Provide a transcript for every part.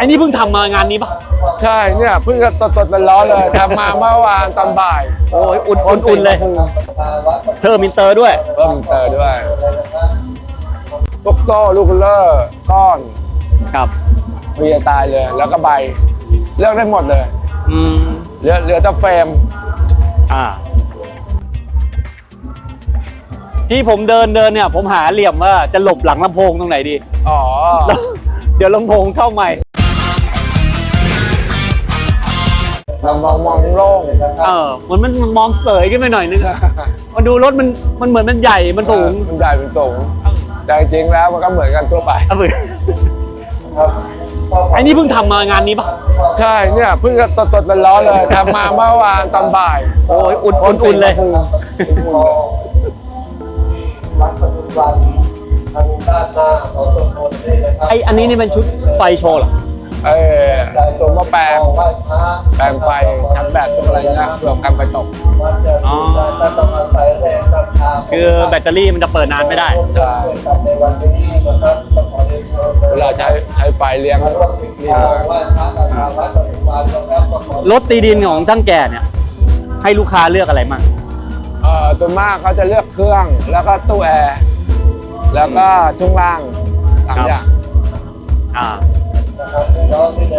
อันนี้เพิ่งทำมางานนี้ปะใช่เนี่ยเพิ่งจะตดๆร้อนๆเลยทำมาเมื่อวานตอนบ่ายโอ้ยอุ่นอุ่นอุ่นเลย เทอร์มินเตอร์ด้วย เพิ่มเตอร์ด้วยพวกโซ่ลูกเลอร์ก้อนครับ เบียร์ตายเลย แล้วก็ใบ เลือกได้หมดเลยอืม เหลือเหลือแต่เฟรมอ่า ที่ผมเดินเดินเนี่ย ผมหาเหลี่ยมว่าจะหลบหลังลำโพงตรงไหนดี อ๋อแล้วเดี๋ยวลำโพงเข้าใหม่ เรามองมองโล่งเออมันมันมันมองเสยขึ้นไปหน่อยนึงอะมันดูรถมันมันเหมือนมันใหญ่มันสูงมันใหญ่มันสูงแต่จริงๆแล้วมันก็เหมือนกันทั่วไปเอาไปไอ้นี่เพิ่งทำมางานนี้ปะใช่เนี่ยเพิ่งจะตดๆร้อนๆเลยทำมาเมื่อวานตอนบ่าย โอ้ยอุ่นอุ่นอุ่นเลยวัดปทุมวันทางด้านหน้าของสมบูรณ์นี่นะครับไออันนี้นี่เป็นชุดไฟโชว์เหรอ เออตัวหมาแปลงไหว้พระแปลงไฟชัดแบตพวกอะไรเงี้ยเผื่อกันไปตกวัดเดินได้ก็ต้องอาศัยแรงศรัทธาคือแบตเตอรี่มันจะเปิดนานไม่ได้ร่วมด้วยช่วยกันในวันนี้นะครับก็ขอเรียนเชิญเวลาใช้ใช้ไฟเลี้ยงมาร่วมปิดทองไหว้พระกับทางวัดปทุมวันนะครับก็ขอรถตีดินของช่างแก่เนี่ย ให้ลูกค้าเลือกอะไรมั่งเอ่อตัวมากเขาจะเลือกเครื่องแล้วก็ตู้แอร์แล้วก็ช่วงล่างสามครับอย่างอ่านะครับพี่น้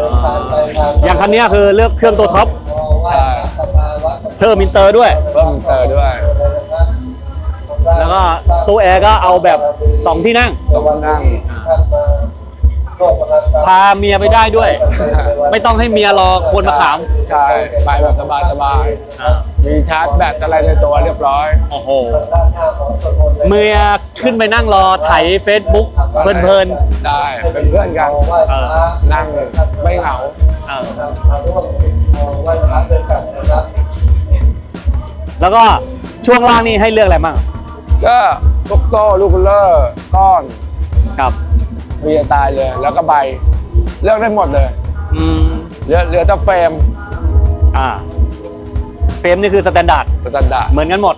องที่เดินทางไปทางอย่างคันเนี้ยคือเลือกเครื่องตัวท็อปไหว้พระกับทางวัดปทุมวันเทอร์มินเตอร์ด้วย เพิ่มเตอร์ด้วย แล้วก็ตู้แอร์ก็เอาแบบสองที่นั่งต้องนั่งพาเมียไปได้ด้วย ไม่ต้องให้เมียรอคนมาขาม ใช่ ไปแบบสบายอ่าๆ มีชาร์จแบตอะไรในตัวเรียบร้อย โอ้โหเมียขึ้นไปนั่งรอไถเฟซบุ๊กเพลินได้เป็นเพื่อนกัน เออ นั่งไม่เหงาๆเออมาร่วมปิดทองไหว้พระด้วยกันนะครับแล้วก็ช่วงล่างนี่ให้เลือกอะไรมั่งก็พวกโซ่ลูกเลอร์ก้อนครับเบียร์ตายเลย แล้วก็ใบ เลือกได้หมดเลยอืมเหลือเหลือแต่เฟรมอ่า เฟรมนี่คือสแตนดาร์ดสแตนดาร์ดเหมือนกันหมด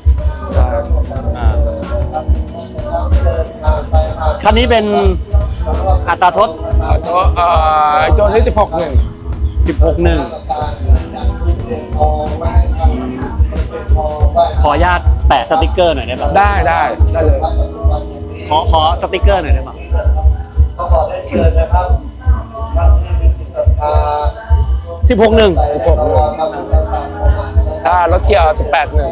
ใช่อ่าคันนี้เป็นอัตราทดเอาตัวเอ่อไอ้ตัวนี้จะพกหนึ่ง16หนึ่งขออนุญาตแปะสติกเกอร์หน่อยได้ปะได้ได้ได้เลยขอขอสติกเกอร์หน่อยได้ปะก็ขอได้เชิญนะครับท่านที่มีจิตศรัทธา16หนึ่งใส่ในพระวรพระพุทธศาสนานะครับ ถ้ารถเกียร์สิบแปดหนึ่ง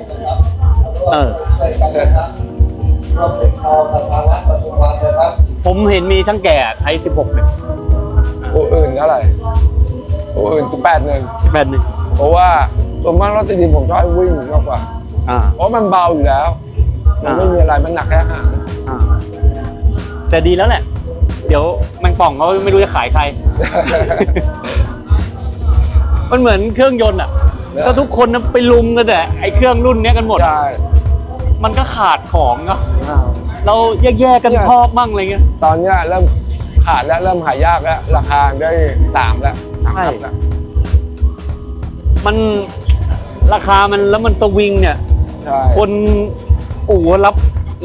เออ ช่วยกันนะครับร่วมเป็นทองกับทางวัดปทุมวันนะครับผมเห็นมีช่างแก่ใช้16หนึ่งอูอื่นเท่าไหร่อูอื่นสิบแปดหนึ่ง18หนึ่งเพราะว่าตัวมากรถติดดินผมชอบให้วิ่งมากกว่า อ่า เพราะมันเบาอยู่แล้ว มันอ่าไม่มีอะไรมันหนักแค่หางอ่า แต่ดีแล้วแหละ เดี๋ยวแมงป่องเขาไม่รู้จะขายใคร มันเหมือนเครื่องยนต์อะ ถ้าทุกคนนะไปลุมกันแต่ไอเครื่องรุ่นเนี้ยกันหมด ใช่มันก็ขาดของเนาะอ่าเราแยกๆกันเนี่ยชอบมั่งอะไรเงี้ย ตอนเนี้ยเริ่มขาดแล้วเริ่มหายากแล้ว ราคาได้สามแล้วสามใช่ อัพแล้วมันราคามันแล้วมันสวิงเนี่ย ใช่คนอู่รับ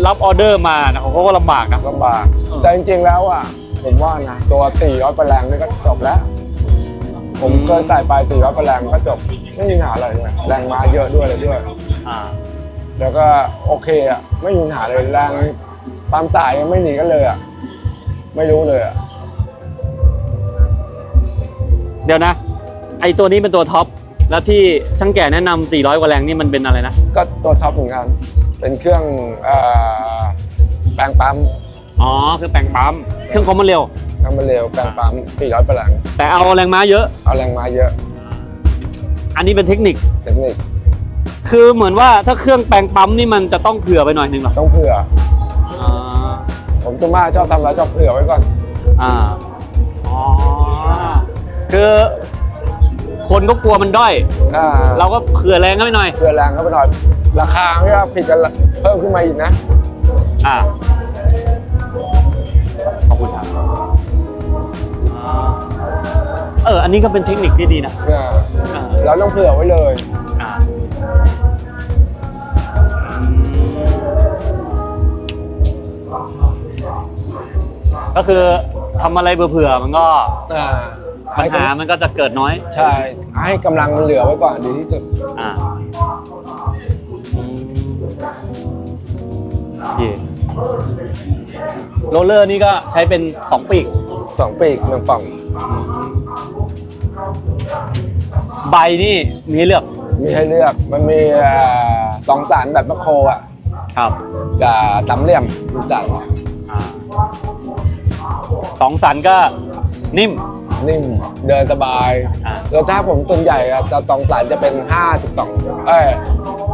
รับออเดอร์มานะเขาก็ลำบากนะ ลำบากเออแต่จริงๆแล้วอะ ผมว่านะตัว4ี่ร้อยแรงนี่ก็จบแล้ว ผมเคยใส่ไป4ี่ร้อยแรงก็จบ ไม่มีปัญหาอะไรเลยแรงม้าเยอะด้วยเลยด้วย อ่า แล้วก็โอเคอะไม่มีปัญหาเลยแรงตามจ่ายยังไม่หนีกันเลยอะไม่รู้เลยอะเดี๋ยวนะ ไอตัวนี้เป็นตัวท็อป แล้วที่ช่างแก่แนะนำ400 กว่าแรงนี่มันเป็นอะไรนะ ก็ตัวท็อปเหมือนกันเป็นเครื่องเอ่อแปลงปั๊มอ๋อ คือแปลงปั๊ม เครื่องคอมมันเร็ว น้ำมันเร็วแปลงปั๊ม400แรงแต่เอาแรงม้าเยอะ เอาแรงม้าเยอะ อันนี้เป็นเทคนิค เทคนิคคือเหมือนว่าถ้าเครื่องแปลงปั๊มนี่มันจะต้องเผื่อไปหน่อยนึงเหรอต้องเผื่อ อ่าผมจะมากชอบทำอะไรชอบเผื่อไว้ก่อน อ่าอ๋อคือคนก็กลัวมันด้อย อ่าเราก็เผื่อแรงเข้าไปหน่อย เผื่อแรงเข้าไปหน่อย ราคาไม่ว่าผิดกันละเพิ่มขึ้นมาอีกนะ อ่าขอบคุณครับอ่าเออ อันนี้ก็เป็นเทคนิคที่ดีนะ อ่าอ่า เราต้องเผื่อไว้เลย อ่าก็คือทำอะไรเผื่อๆมันก็อ่าทปัญให้หากำมันก็จะเกิดน้อย ใช่ ให้กำลังมันเหลือไว้ก่อนดีที่สุด อ่าอืมโอเคโรลเลอร์นี่ก็ใช้เป็นสองปีก สองปีกหนึ่งป่อง ใบนี่มีให้เลือกมีให้เลือกมันมีเอ่อสองสารแบบมะโครอะครับกับตำเหลี่ยมมีสารอ่าสองสันก็นิ่ม นิ่มเดินสบายอ่าแล้วถ้าผมตัวใหญ่อะจะสองสารจะเป็น 52 เอ้ย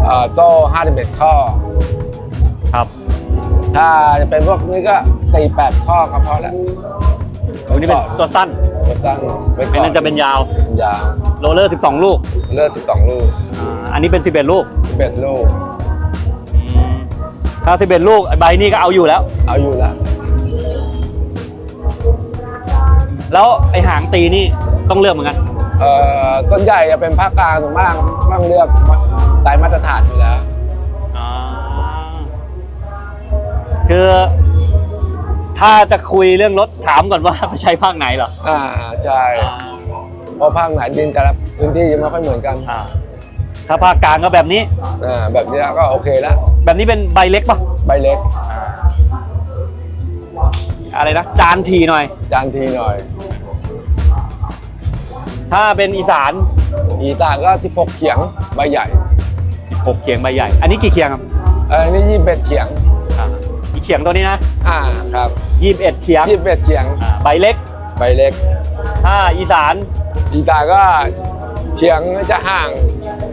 เอ่อโซ่51 ข้อ ครับ ถ้าจะเป็นพวกนี้ก็ตี8ข้อก็พอแล้ว ตัวนี้เป็นตัวสั้นตัวสั้นไว้ไม่ก่อนนั่นจะเป็นยาวยาวโรลเลอร์ 12 ลูกเลือด12 ลูกอ่าอันนี้เป็น 11 ลูก11ลูก อืมถ้า 11 ลูกไอ้ใบนี่ก็เอาอยู่แล้ว เอาอยู่แล้วแล้วไอ้หางตีนี่ต้องเลือกเหมือนกัน เอ่อต้นใหญ่จะเป็นภาคกลางถูกมากมั่งเลือกสายมาตรฐานอยู่แล้วอ่าคือ ถ้าจะคุยเรื่องรถถามก่อนว่าไปใช้ภาคไหนเหรออ่าใช่เพราะภาคไหนดินแต่ละพื้นที่ยังไม่ค่อยเหมือนกันอ่าถ้าภาคกลางก็แบบนี้อ่าแบบนี้ก็โอเคแล้วแบบนี้เป็นใบเล็กปะใบเล็ก อะไรนะจานทีหน่อย จานทีหน่อย ถ้าเป็นอีสาน อีตาก็ที่พกเขียงใบใหญ่หกเขียงใบใหญ่ อันนี้กี่เขียงครับเออนี่ยี่สิบเอ็ดเขียงอ่าอี เขียงตัวนี้นะอ่าครับยี่สิบเอ็ดเขียงยี่สิบเอ็ดเขียงอ่าใบเล็กใบเล็กถ้าอีสานอีตาก็เฉียงจะห่าง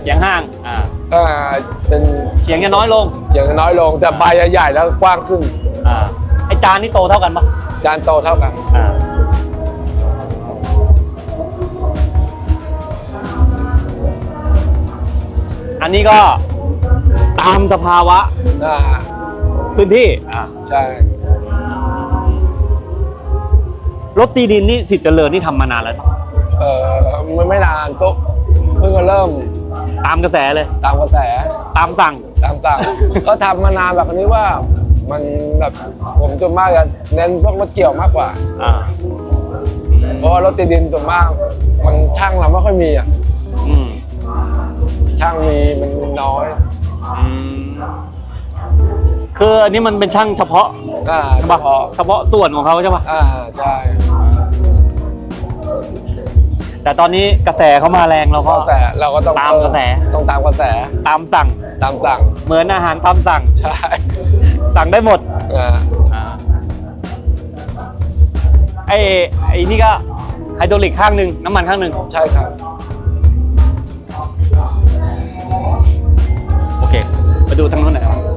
เขียงห้างอ่าเอ่อเป็นเขียงจะน้อยลงเฉียงน้อยลงแต่ใบใหญ่ๆแล้วกว้างขึ้นอ่าไอจานนี่โตเท่ากันปะจานโตเท่ากันอ่าอันนี้ก็ตามสภาวะอ่า พื้นที่อ่าใช่ รถตีดินนี่สิทธิ์เจริญนี่ทำมานานแล้วปะเออมันไม่นานตุ๊กเพิ่งจะเริ่มตามกระแสเลย ตามกระแสตามสั่ง ตามต่าง ก็ทำมานานแบบนี้ว่า มันแบบผมส่วนมากจะเน้นพวกรถเกี่ยวมากกว่า อ่าเพราะว่ารถตีดินส่วนมาก มันช่างเราไม่ค่อยมีอะอืมช่างมีมันน้อย อืม คืออันนี้มันเป็นช่างเฉพาะอ่าใช่เฉปะพาะเฉพาะส่วนของเขาใช่ปะอ่าใช่แต่ตอนนี้กระแสเขามาแรงเราก็ ก็แต่เราก็ต้องตามกระแสเออต้องตามกระแสตามสั่ง ตามสั่งเหมือนอาหารตามสั่ง ใช่สั่งได้หมดอ่าอ่าไอ้ไอ้นี่ก็ไฮดรอลิกข้างหนึ่งน้ำมันข้างหนึ่งใช่ครับ โอเคมาดูทางนู้นหน่อย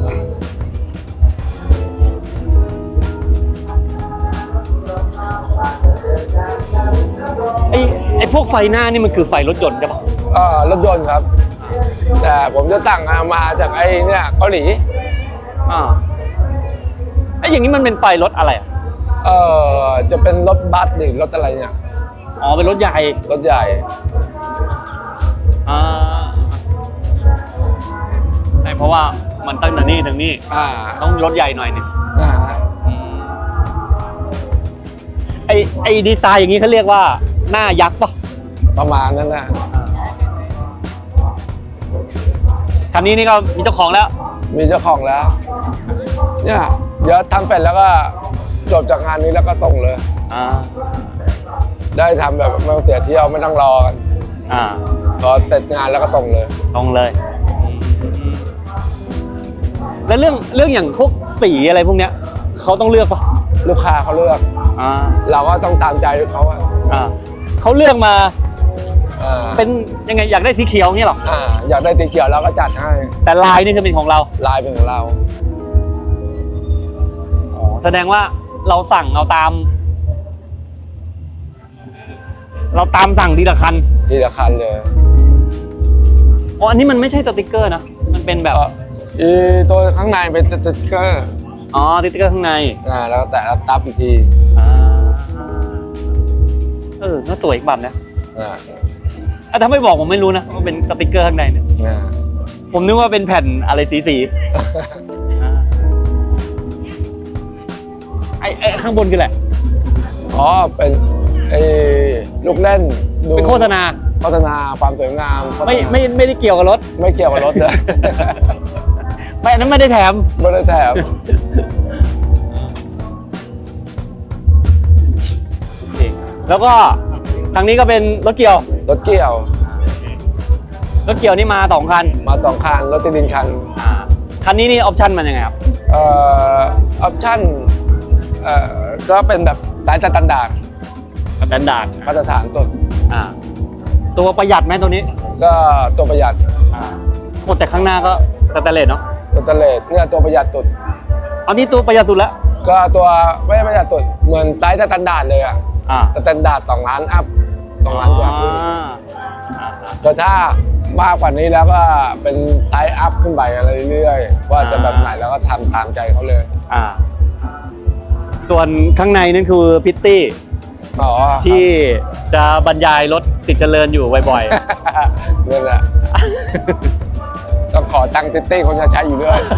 ไอ้ไอ้พวกไฟหน้านี่มันคือไฟรถยนต์ใช่ปะเอ่อรถยนต์ครับ แต่ผมจะสั่งมาจากไอ้เนี่ยเกาหลีอ่าไอ้อย่างนี้มันเป็นไฟรถอะไรอะเอ่อจะเป็นรถบัสหรือรถอะไรเนี่ยอ๋อเป็นรถใหญ่รถใหญ่ อ่าใช่เพราะว่ามันตั้งแต่นี่ถึงนี่อ่าต้องรถใหญ่หน่อยหนึงอ่าอืมไอไอดีไซน์อย่างนี้เขาเรียกว่า หน้ายักษ์ปะประมาณนั้นนะคันนี้นี่ก็มีเจ้าของแล้ว มีเจ้าของแล้ว เนี่ยเดี๋ยวทำเป็ดแล้วก็จบจากงานนี้แล้วก็ตรงเลย อ่า ได้ทำแบบไม่ต้องเสียเที่ยวไม่ต้องรอกันอ่า พอเสร็จงานแล้วก็ตรงเลย ตรงเลยอืมแล้วเรื่องเรื่องอย่างพวกสีอะไรพวกเนี้ยเขาต้องเลือกปะลูกค้าเขาเลือก อ่า เราก็ต้องตามใจเขาอะอ่า เขาเลือกมาอ่าเป็นยังไงอยากได้สีเขียวนี่หรออ่าอยากได้ตีเขียวเราก็จัดให้แต่ลายนี่คือเป็นของเราลายเป็นของเรา อ๋อแสดงว่าเราสั่งเอาตาม เราตามสั่งทีละคันทีละคันเลยอ๋ออันนี้มันไม่ใช่สติกเกอร์นะมันเป็นแบบก็อีตัวข้างในเป็นสติ๊กเกอร์อ๋อสติกเกอร์ข้างในอ่าแล้วก็แตะรับตับอีกทีอ่า เออน่าสวยอีกแบบนะอ่าอะถ้าไม่บอกผมไม่รู้นะว่าเป็นสติกเกอร์ข้างในเนี่ยอ่าผมนึกว่าเป็นแผ่นอะไรสีสีๆอ่าไอ้ไอ้ข้างบนคืออะไรอ๋อเป็นไอ้ลูกเล่นดูเป็นโฆษณาโฆษณาความสวยงามโฆษณาไม่ไม่ไม่ได้เกี่ยวกับรถไม่เกี่ยวกับรถเลย ไม่อันนั้นไม่ได้แถม ไม่ได้แถม แล้วก็ทางนี้ก็เป็นรถเกี่ยว รถเกี่ยว รถเกี่ยวนี่มาสองคัน มาสองคัน รถติดดินคันอ่าคันนี้นี่ออปชั่นมันยังไงครับเอ่อออปชั่นเอ่อก็เป็นแบบสายสแตนดาร์ดสแตนดาร์ดมาตรฐานสุดอ่าตัวประหยัดไหมตัวนี้ก็ตัวประหยัดอ่าโอ้แต่ข้างหน้าก็สแตนเลสเนาะสแตนเลสเนี่ยตัวประหยัดสุด อันนี้ตัวประหยัดสุดแล้วก็ตัวไม่ได้ประหยัดสุดเหมือนไซส์สแตนดาร์ดเลยอะ อ่าสแตนดาร์ดสองล้านอัพสองล้านกว่าอ่าอ่าแต่ถ้ามากกว่านี้แล้วก็เป็นไซส์อัพขึ้นไปอะไรเรื่อยๆว่าจะแบบไหนแล้วก็ทำตามใจเขาเลยอ่า ส่วนข้างในนั่นคือพิตตี้อ๋อที่จะบรรยายรถติดเจริญอยู่บ่อยนั่นแหละ ต้องขอตังค์ติตตี้คนจะใช้อยู่เรื่อยๆ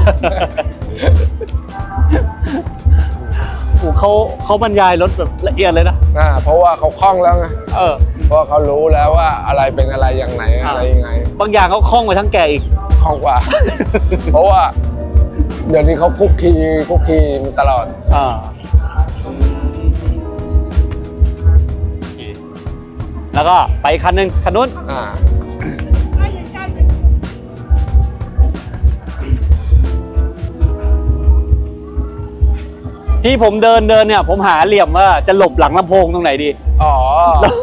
โอ้เขาเขาบรรยายรถแบบละเอียดเลยนะอ่าเพราะว่าเขาคล่องแล้วไงเออ เพราะว่าเขารู้แล้วว่าอะไรเป็นอะไรอย่างไหนอะไรยังไงบางอย่างเขาคล่องกว่าทั้งแกอีกคล่องกว่า เพราะว่า เดี๋ยวนี้เขาคุกคีคุกคีตลอดอ่าแล้วก็ไปอีกคันหนึ่งคันนู้นอ่า ที่ผมเดินเดินเนี่ย ผมหาเหลี่ยมว่าจะหลบหลังลำโพงตรงไหนดี อ๋อแล้ว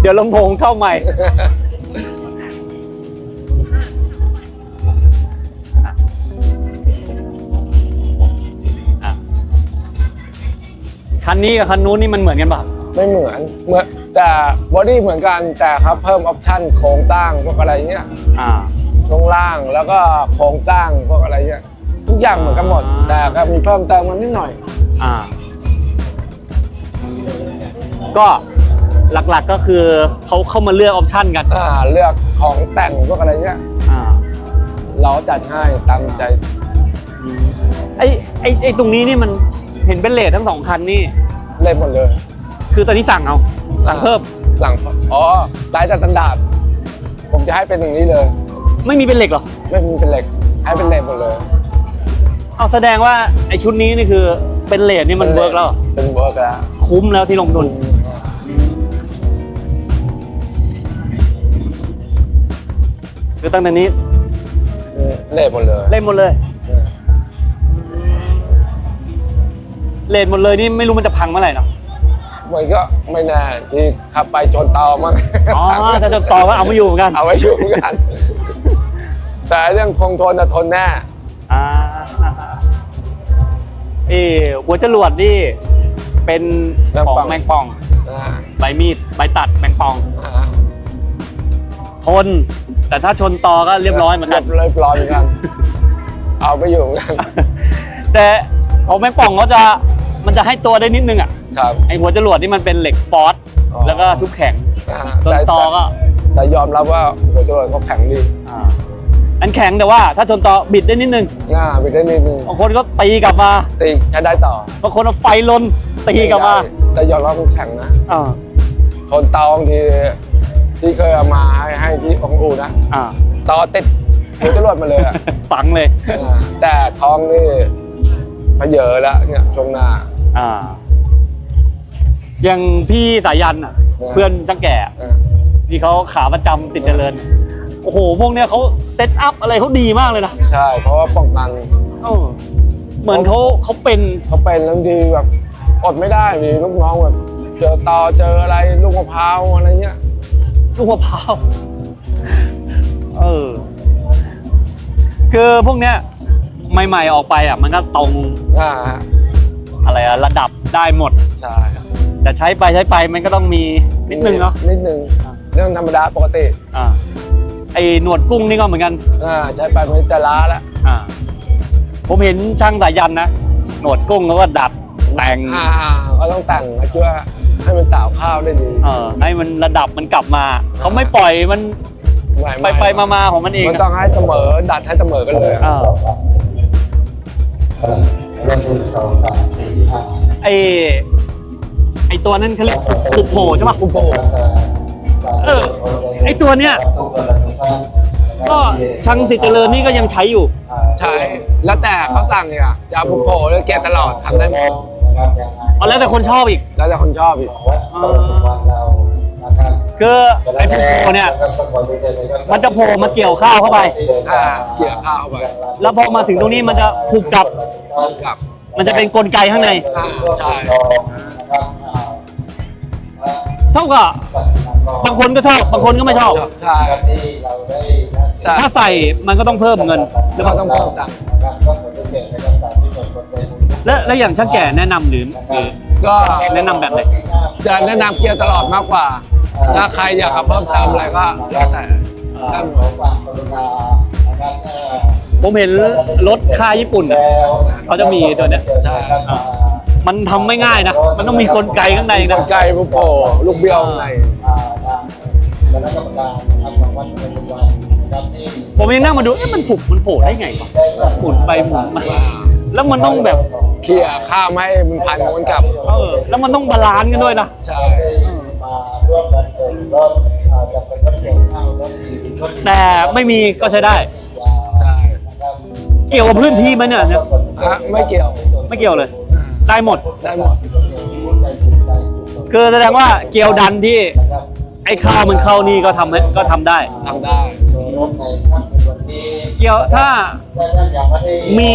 เดี๋ยวลำโพงเข้าใหม่อะคันนี้กับคันนู้นนี่มันเหมือนกันเปล่ะไม่เหมือนเหมือนแต่บอดี้เหมือนกันแต่ครับเพิ่มออปชั่นโครงสร้างพวกอะไรเงี้ยอ่าช่วงล่างแล้วก็โครงสร้างพวกอะไรเงี้ยทุกอย่างเหมือนกันหมดอ่าแต่ก็มีเพิ่มเติมกันนิดหน่อย อ่า ก็หลักๆก็คือเขาเข้ามาเลือกออปชั่นกันอ่าเลือกของแต่งพวกอะไรเงี้ยอ่าเราจัดให้ตามใจไอ้ไอ้ไอ้ตรงนี้นี่มันเห็นเป็นเลททั้งสองคันนี่ ได้หมดเลย คือตอนนี้สั่งเอาสั่งเพิ่มสั่งอ๋อสายสแตนดาร์ดผมจะให้เป็นอย่างนี้เลย ไม่มีเป็นเหล็กเหรอ ไม่มีเป็นเหล็ก ให้เป็นเหล็กหมดเลย เอาแสดงว่าไอ้ชุดนี้นี่คือ เป็นเลทนี่มันเวิร์กแล้วเหรอเป็นเวิร์กแล้วคุ้มแล้วที่ลงทุนคือตั้งแต่นี้เหล็กหมดเลย เล่นหมดเลย เลทหมดเลยนี่ไม่รู้มันจะพังเมื่อไหร่เนาะมันก็ไม่แน่ที่ขับไปชนเตามั้งอ๋อถ้าจะต่อก็เอาไม่อยู่เหมือนกัน เอาไว้อยู่เหมือนกัน แต่เรื่องคงทนนะทนแน่อ่า เออหัวจรวดนี่เป็นของแมงป่องอ่าใบมีดใบตัดแมงป่อง อ่าทน แต่ถ้าชนตอก็เรียบร้อยเหมือนกัน เรียบร้อยเหมือนกัน เอาไปอยู่เหมือนกันแต่ของแมงป่องเขาจะมันจะให้ตัวได้นิดนึงอะครับไอหัวจรวดนี่มันเป็นเหล็กฟอสอ๋อแล้วก็ชุบแข็งอ่าส่วนแต่ตอก็แต่ยอมรับว่าหัวจรวดเขาแข็งดี อ่า อันแข็งแต่ว่าถ้าชนตอบิดได้นิดนึงง่าไปได้นิดนึงบางคนก็ตีกลับมา ตีใช้ได้ต่อบางคนเอาไฟลนตีกลับมาได้แต่ยอมรับมันแข็งนะอ่าชนเตาบางทีที่เคยเอามาให้ให้ที่องค์อูนะอ่าตอติดหัวจรวดมาเลยอะฝังเลยอ่าแต่ท้องนี่พเยอะแล้วเนี่ยช่วงหน้า อ่าอย่างพี่สายันอะเออเพื่อนช่างแก่อะอ่าที่เขาขาประจำติดเจริญ โอ้โห พวกเนี้ยเขาเซตอัพอะไรเขาดีมากเลยนะใช่ เพราะว่าป้องกันเออเหมือนเขาเขาเป็น เขาเป็นแล้วดีแบบอดไม่ได้มีลูกน้องแบบเจอตอเจออะไรลูกมะพร้าวอะไรเงี้ยลูกมะพร้าวเออคือพวกเนี้ยใหม่ ๆออกไปอะ มันก็ตรงอ่าอะไรอะระดับได้หมด ใช่แต่ใช้ไปใช้ไปมันก็ต้องมีนิดนึงเนาะนิดนึงอ่าเรื่องธรรมดาปกติ อ่า ไอหนวดกุ้งนี่ก็เหมือนกันอ่าใช้ไปมันจะล้าแล้วอ่าผมเห็นช่างสายันนะหนวดกุ้งเขาก็ดัดแต่งอ่าอ่าก็ต้องแต่งนะเพื่อให้มันต่าวข้าวได้ดีเออให้มันระดับมันกลับมาเขาไม่ปล่อยมันไม่ไปไปมามาของมันเองมันอะต้องให้เสมอดัดให้เสมอกันเลยอะอ่าเออหนึ่งสองสามสี่ห้าไอไออตัวนั้นเขาเรียกปุกโผใช่ปะปุโปเออ ไอตัวเนี้ยก็ช่างสิทธิ์เจริญนี่ก็ยังใช้อยู่ ใช่แล้วแต่เขาสั่งเนี่ยจะเอาปุโปหรือแกะตลอดทำได้หมดเอาแล้วแต่คนชอบอีก แล้วแต่คนชอบอีกวัดตลาดทุกวันเรานะครับคือไอ้ปุกโผเนี่ยมันจะโผล่มาเกี่ยวข้าวเข้าไปอ่าเกี่ยวข้าวเข้าไปแล้วพอมาถึงตรงนี้มันจะผูกกลับกับมันจะเป็นกลไกข้างในอ่าใช่เท่ากับ บางคนก็ชอบบางคนก็ไม่ชอบ ใช่ที่เราได้แต่ถ้าใส่มันก็ต้องเพิ่มเงินหรือเปก็ล่าต้องเพิ่มตังค์นะครับก็เหมือนที่เกิดในการต่างที่เกิดคนในบุญและและอย่างช่างแก่แนะนำหรือหรือ ก็แนะนำแบบไหน จะแนะนำเกียร์ตลอดมากกว่า ถ้าใครอยากจะเพิ่มเติมอะไรก็แล้วแต่ท่านขอฝากกรุณานะครับผมเห็นรถค่ายญี่ปุ่นอะเขาจะมีตัวเนี้ย ใช่มันทำไม่ง่ายนะ มันต้องมีกลไกข้างในกนะลไกปุโปลูกเบี้ยวข้างใน อ่าทาง คณะกรรมการนะครับของวัดเป็นวันนะครับที่ผมยังนั่งมาดูเอ๊ะมันผูกมันโผล่ได้ไงวะหมุนไปหมุนมาแล้วมันต้องแบบเคลียร์ข้ามให้มันพันม้วนกลับ เออแล้วมันต้องบาลานซ์กันด้วยนะใช่มาร่วมกันเกิดรถอ่าจะเป็นรถเกี่ยวข้าวรถดีรถดีแต่ไม่มีก็ใช้ได้ ใช่นะครับเกี่ยวกับพื้นที่ไหมเนี่ยเนี่ยฮะไม่เกี่ยวไม่เกี่ยวเลย ได้หมด ได้หมด คือแสดงว่าเกี่ยวดันที่ ไอ้ข้าวมันเข้านี่ก็ทำให้ก็ทำได้ ทำได้โชว์รถในค่ำคืนวันนี้เกี่ยวถ้าและท่านอยากให้มี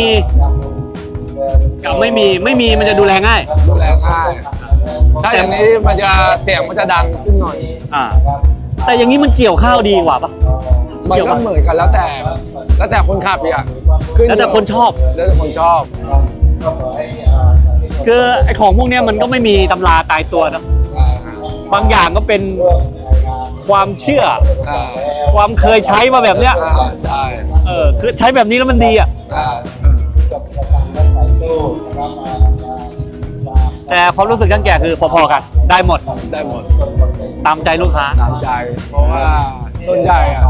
กับไม่มีไม่มีมันจะดูแลง่าย ดูแลง่าย ถ้าอย่างนี้มันจะเสียงมันจะดังขึ้นหน่อย อ่า แต่อย่างนี้มันเกี่ยวข้าวดีกว่าปะ มันก็เหมือนกันแล้วแต่ แล้วแต่คนขับอีกอะขึ้แล้วแต่คนชอบ แล้วแต่คนชอบก็ขอให้อ่าสาธุชนคือไอ้ของพวกเนี้ยมันก็ไม่มีตำราตายตัวเนอะอ่าบางอย่างก็เป็นร่วมในงาน ความเชื่อ อ่าความเคยใช้มาแบบเนี้ย อ่าใช่เออคือใช้แบบนี้แล้วมันดีอะ อ่ากับกิจกรรมและสายตู้นะครับมาตามแต่ความรู้สึกช่างแก่คือพอๆกัน ได้หมด ได้หมดตามใจลูกค้า ตามใจ เพราะว่าต้นใหญ่อะ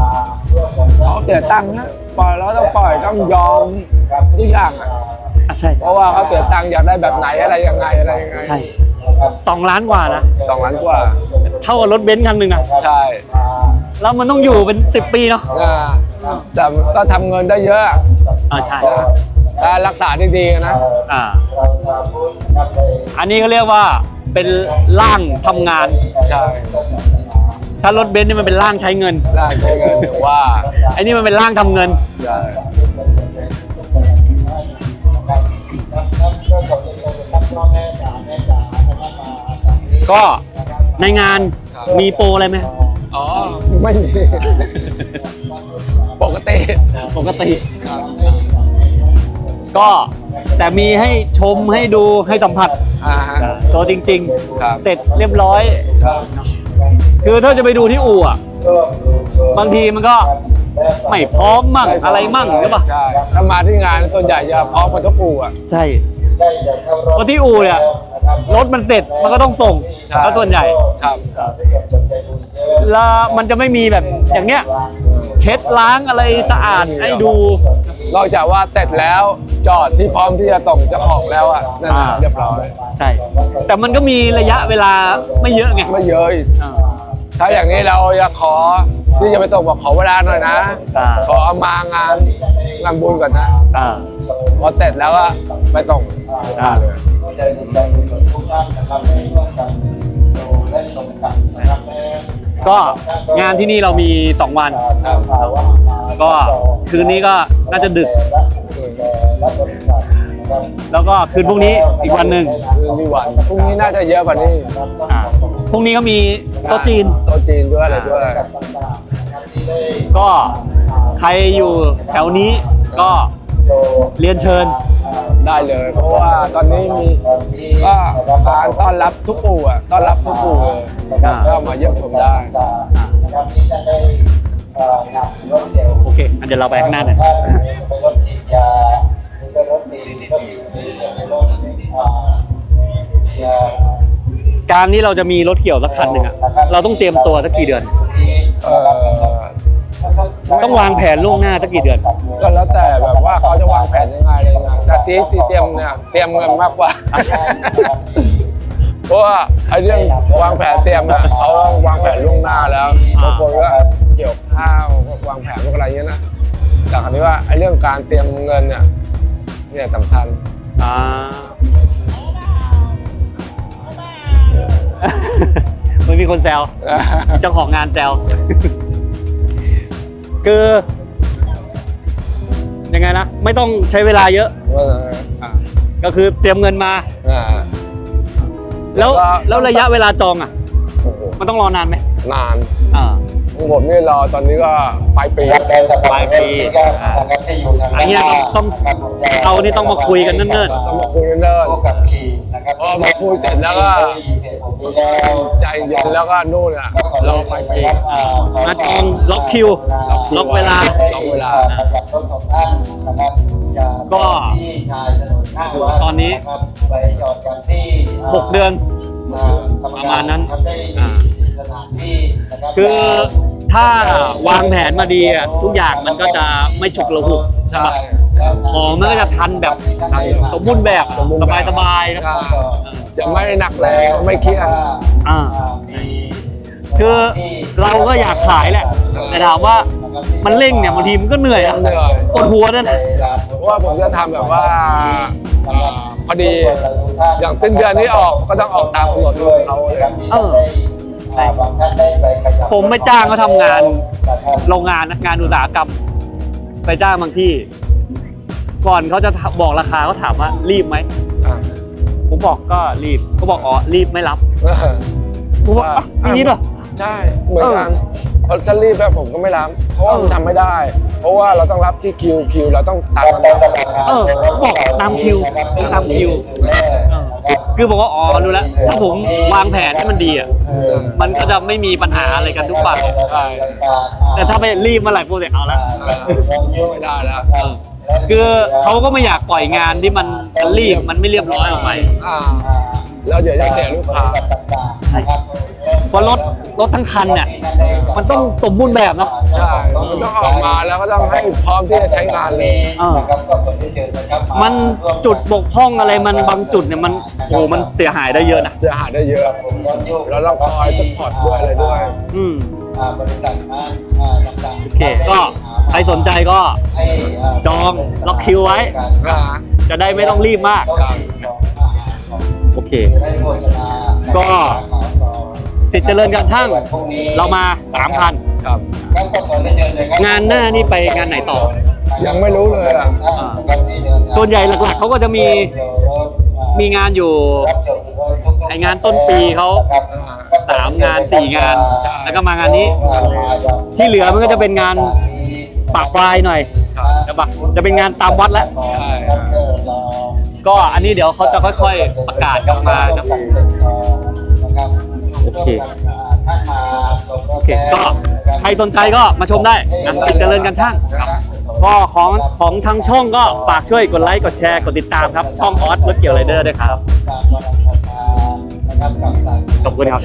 เขาเสียตังค์นะปล่อยแล้วต้องปล่อยต้องยอมทุกอย่างอะอะใช่ เพราะว่าเขาเสียตังค์อยากได้แบบไหนอะไรยังไงอะไรยังไงใช่สองล้านกว่านะ สองล้านกว่า เท่ากับรถเบนซ์คันหนึ่งนะใช่แล้วมันต้องอยู่เป็นสิบปีเนาะอ่าแต่ก็ทำเงินได้เยอะอ่าใช่ถ้ารักษาดีๆนะอ่าเราชาวพุทธนะครับในอันนี้เขาเรียกว่าเป็นร่างทำงาน ใช่ถ้ารถเบนซ์นี่มันเป็นร่างใช้เงินได้ใช้เงินถือว่าไอ้นี่มันเป็นร่างทำเงิน ใช่ก็ ในงานมีโปรอะไรไหมอ๋อ ไม่มีปกติปกติ ครับก็แต่มีให้ชมให้ดูให้สัมผัสอ่าฮะ ตัวจริงครับ ๆ เสร็จเรียบร้อยครับคือถ้าจะไปดูที่อู่อะบางทีมันก็ไม่พร้อมมั่งอะไรมั่งหรือเปล่าใช่ถ้ามาที่งานส่วนใหญ่จะพร้อมกันทุกปูอะ ใช่ เพราะที่อู่เนี่ยรถมันเสร็จมันก็ต้องส่งใช่ แล้วส่วนใหญ่ครับ แล้วมันจะไม่มีแบบอย่างเนี้ย เช็ดล้างอะไรสะอาดให้ดู นอกจากว่าเสร็จแล้วจอดที่พร้อมที่จะส่งเจ้าของแล้วอะนั่นน่ะอ่า เรียบร้อยใช่ แต่มันก็มีระยะเวลาไม่เยอะไง ไม่เยอะอีก อ่า ถ้าอย่างนี้เราอยากขอที่จะไปส่งบอกขอเวลาหน่อยนะ อ่าขอเอามางานงานบุญก่อนนะอ่า พอเสร็จแล้วก็ไปส่งอ่า เลยใจบุญใจบุญทุกท่านนะครับได้ร่วมกันดูและชมกันนะครับแม้ก็งานที่นี่เรามี 2 วันครับก็คืนนี้ก็น่าจะดึกแล้ วก็คืนพรุ่งนี้อีกวันหนึ่งคืนนี้วันพรุ่งนี้น่าจะเยอะกว่านี้อ่าพรุ่งนี้ก็มีโต๊ะจีนโต๊ะจีนด้วยอะไรด้วยก็ใครอยู่แถวนี้ก็เรียนเชิญได้เลย เพราะว่าตอนนี้มีก็การต้อนรับทุกปู่อะต้อนรับทุกปู่เลยอ่าก็มาเยี่ยมชมได้นะครับที่จะได้เอ่อนำรถเจลโอเคงั้นเดี๋ยวเราไปข้างหน้าหน่อยถ้า เป็นรถฉีดยาหรือเป็นรถตีก็ดีหรือจะเป็นรถอ่ายาการนี้เราจะมีรถเกี่ยวสักคันหนึ่งอะเราต้องเตรียมตัวสักกี่เดือนเอ่อต้องวางแผนล่วงหน้าสักกี่เดือน ก็แล้วแต่แบบว่าเขาจะวางแผนยังไงอะไรยังไงแต่ที่ที่เตรียมเนี่ยเตรียมเงินมากกว่า เพราะว่าไอ้เรื่องวางแผนเตรียมอะเขาวางแผนล่วงหน้าแล้วบางคนก็เกี่ยวข้าววางแผนพวกอะไรเงี้ยนะแต่คราวนี้ว่าไอ้เรื่องการเตรียมเงินเนี่ย เนี่ยสำคัญอ่ามันมีคนแซวเจ้าของงานแซวคือยังไงนะ ไม่ต้องใช้เวลาเยอะว่าก็คือเตรียมเงินมาอ่าแล้วแล้วก็แล้วระยะเวลาจองอะโอ้โหมันต้องรอนานไหมนานอ่าขอ งผมนี่รอตอนนี้ก็ปลายปีครับในสำหรับปลายปีที่ก็นะครับที่อยู่ทางอันเนี้ยต้องนะครับผมจะเรานี่ต้องมาคุยกันเนิ่นต้องมาคุยเนิ่นผู้ขับขี่นะครับพอมาคุยเสร็จแล้วก็ผมมีแล้วๆใจเย็นแล้วก็นู่นอะรอปลายปีมาจองล็อกคิวล็อกเวลาล็อกเวลาประจำรถของท่านนะครับอย่าก็ที่ชายถนนหน้าวัดตอนนี้ะครับไปจอดกันที่หกเดือนอ่ากรรประมาณนั้นครับได้อ่าส ถานที่นะครับคือถ้าวางแผนมาดีอะทุกอย่างมันก็จะไม่ฉุกละหุกใช่ของมันก็จะทันแบบสมบูรณ์แบบสมบูรณ์สแบบบายสบายๆนะอ่าจะไม่หนักแรงไม่เครียดอ่าคือเราก็อยากขายแหละ แต่ถามว่ามันเร่งเนี่ยบางทีมันก็เหนื่อยอะเหนื่อยปวดหัวนั่นเพราะว่าผมจะทำแบบว่าเอ่อพอดีอย่างสิ้นเดือนนี้ออกก็ต้องออกตามกำหนดของเขาเลย เออ บางท่านได้ไปขยับผมไม่จ้างเขาทำงานนะครับโรงงานนะงานอุตสาหกรรม ไปจ้างบางที่ ก่อนเขาจะบอกราคาเขาถามว่ารีบไหมอะผมบอกก็รีบเขาบอกอ๋อรีบไม่รับผมบอกอะ อย่างนี้เหรอ ใช่เหมือนกันเพราะถ้ารีบแบบผมก็ไม่รับเพราะว่ามันทำไม่ได้ เพราะว่าเราต้องรับที่คิวคิวเราต้องตามมันเออบอกตามคิวตามคิว คือบอกว่าอ๋อรู้แล้วถ้าผมวางแผนให้มันดีอะมันก็จะไม่มีปัญหาอะไรกันทุกฝ่ายใช่แต่ถ้าไปรีบเมื่อไหร่พวกเด็กเอาละไม่ได้แล้วคือเขาก็ไม่อยากปล่อยงานที่มันมันรีบมันไม่เรียบร้อยออกไปอ่าแล้วเดี๋ยวจะเสียลูกค้า เพราะรถรถทั้งคันเนี่ยมันต้องสมบูรณ์แบบเนาะใช่มันต้องออกมาแล้วก็ต้องให้พร้อมที่จะใช้งานเลยเออมันจุดบกพร่องอะไรมันบางจุดเนี่ยมันโอ้โหมันเสียหายได้เยอะนะจะหาได้เยอะแล้วเราคอยซัพพอร์ตด้วยอะไรด้วย อืมบริษัทนะต่างๆโอเคก็ใครสนใจก็ให้จองล็อกคิวไว้อ่าจะได้ไม่ต้องรีบมากครับโอเคได้โฆษณาก็ สิทธิ์เจริญการช่างเรามาสามพัน ครับ งานหน้านี่ไปงานไหนต่อ ยังไม่รู้เลยอะส่วนใหญ่หลักๆเขาก็จะมีมีงานอยู่ไองานต้นปีเขาสามงานสี่งานใช่แล้วก็มางานนี้ ที่เหลือมันก็จะเป็นงานปะปลายหน่อยครับใช่ปะจะเป็นงานตามวัดแล้วใช่ก็อันนี้เดี๋ยวเขาจะค่อยๆประกาศกันมาครับโอ คโอเคก็ใครสนใจก็มาชมได้นะติดเจริญกันช่างครับก็ของของทางช่องก็ฝากช่วยกดไลค์กดแชร์กดติดตามครับ ช่องออสรถเกี่ยวไรเดอร์ด้วยครับขอบคุณครับ